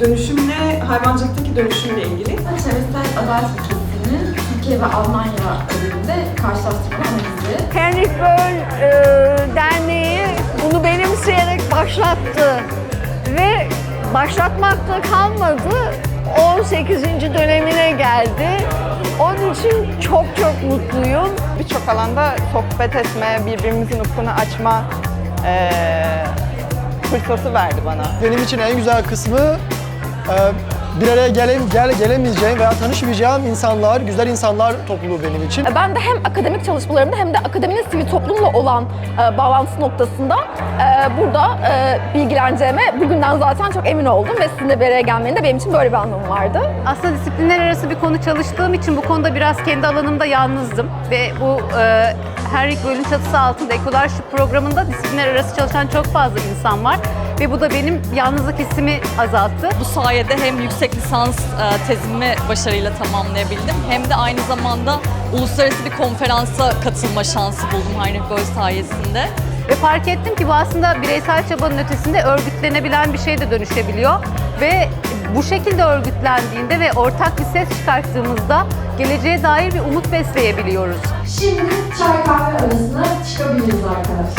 Dönüşümle, hayvancılıktaki dönüşümle ilgili. Çevresel Adalet Ülkesi'nin Türkiye ve Almanya özelinde karşılaştırma analizi. Henrik Böll e, Derneği bunu benimseyerek başlattı ve başlatmakta kalmadı. 18. dönemine geldi. Onun için çok çok mutluyum. birçok alanda sohbet etme, birbirimizin ufkunu açma eee, fırsatı verdi bana. Benim için en güzel kısmı e, bir araya gele, gel, gelemeyeceğim veya tanışmayacağım insanlar, güzel insanlar topluluğu benim için. Ben de hem akademik çalışmalarımda hem de akademinin sivil toplumla olan e, bağlantısı noktasında e, burada e, bilgileneceğime bugünden zaten çok emin oldum ve sizinle bir araya gelmenin de benim için böyle bir anlamı vardı. Aslında disiplinler arası bir konu çalıştığım için bu konuda biraz kendi alanımda yalnızdım. Ve bu e, Henrik Böll'ün çatısı altında Ecolarship programında disiplinler arası çalışan çok fazla insan var. Ve bu da benim yalnızlık hissimi azalttı. Bu sayede hem yüksek lisans e, tezimi başarıyla tamamlayabildim hem de aynı zamanda uluslararası bir konferansa katılma şansı buldum Heinrich Böll sayesinde. Ve fark ettim ki bu aslında bireysel çabanın ötesinde örgütlenebilen bir şeye de dönüşebiliyor. Ve bu şekilde örgütlendiğinde ve ortak bir ses çıkarttığımızda geleceğe dair bir umut besleyebiliyoruz. Şimdi çay kahve arasına çıkabiliriz arkadaşlar.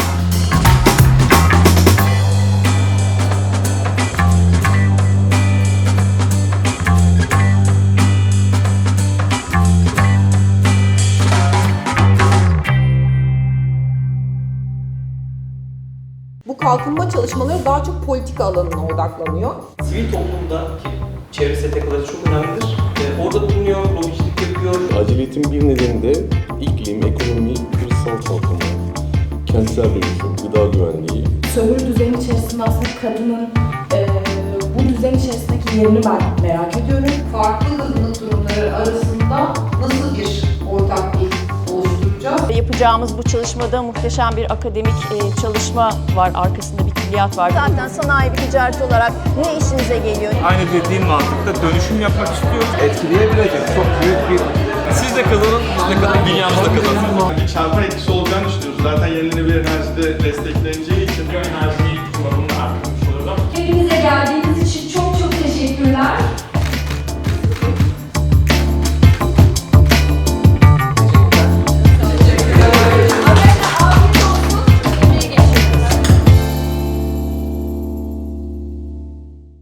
Kalkınma çalışmaları daha çok politika alanına odaklanıyor. Sivil toplumdaki çevre STK'ları çok önemlidir. Ee, orada bulunuyor, lobicilik yapıyor. Aciliyetin bir nedeni de iklim, ekonomi, kırsal kalkınma, kentsel dönüşüm, gıda güvenliği, sömürü düzeni içerisinde aslında kadının eee, bu düzen içerisindeki yerini ben merak ediyorum. Farklı hızlılık durumları arasında Yapacağımız bu çalışmada muhteşem bir akademik e, çalışma var, arkasında bir külliyat var. Zaten sanayi bir ticaret olarak ne işinize geliyor? Aynı dediğim mantıkta dönüşüm yapmak istiyoruz. Etkileyebilecek çok büyük bir... Siz de kazanın, biz de kazanın, dünyamız da kazansın. bir çarpı etkisi olacağını düşünüyoruz. Zaten yenilenebilir enerjide destekleneceği için